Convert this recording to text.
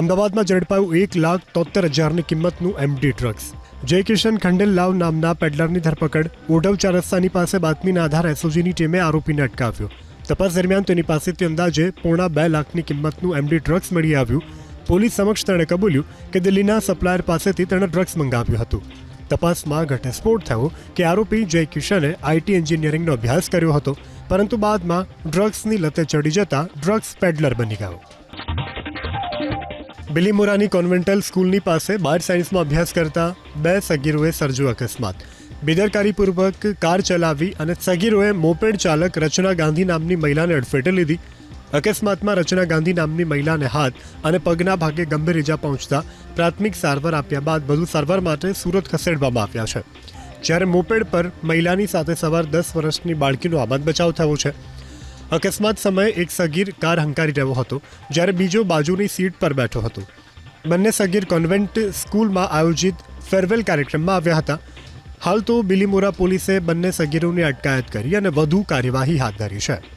અમદાવાદમાં ઝડપાયું એક લાખ તોતેર હજારની કિંમતનું એમડી ડ્રગ્સ જય કિશન ખંડેલલાવ નામના પેડલરની ધરપકડ ઓઢવ ચાર રસ્તાની પાસે બાતમીના આધારે એસઓજીની ટીમે આરોપીને અટકાવ્યો. તપાસ દરમિયાન તેની પાસેથી અંદાજે પોણા બે લાખની કિંમતનું એમડી ડ્રગ્સ મળી આવ્યું. પોલીસ સમક્ષ તેણે કબૂલ્યું કે દિલ્હીના સપ્લાયર પાસેથી તેણે ડ્રગ્સ મંગાવ્યું હતું. તપાસમાં ઘટસ્ફોટ થયો કે આરોપી જય કિશને આઈટી એન્જિનિયરિંગનો અભ્યાસ કર્યો હતો, પરંતુ બાદમાં ડ્રગ્સની લતે ચડી જતા ડ્રગ્સ પેડલર બની ગયો. બિલીમોરાની કોન્વેન્ટલ સ્કૂલની પાસે બાર સાયન્સમાં અભ્યાસ કરતા બે સગીરોએ સર્જો અકસ્માત. બેદરકારીપૂર્વક કાર ચલાવી અને સગીરોએ મોપેડ ચાલક રચના ગાંધી નામની મહિલાને અડફેટે લીધી. અકસ્માતમાં રચના ગાંધી નામની મહિલાને હાથ અને પગના ભાગે ગંભીર ઇજા પહોંચતા પ્રાથમિક સારવાર આપ્યા બાદ વધુ સારવાર માટે સુરત ખસેડવામાં આવ્યા છે. જ્યારે મોપેડ પર મહિલાની સાથે સવાર દસ વર્ષની બાળકીનો આબાદ બચાવ થયો છે. અકસ્માત સમયે એક સગીર કાર હંકારી રહ્યો હતો, જ્યારે બીજો બાજુની સીટ પર બેઠો હતો. બંને સગીર કોન્વેન્ટ સ્કૂલમાં આયોજિત ફેરવેલ કાર્યક્રમમાં આવ્યા હતા. હાલ તો બિલીમોરા પોલીસે બંને સગીરોની અટકાયત કરી અને વધુ કાર્યવાહી હાથ ધરી છે.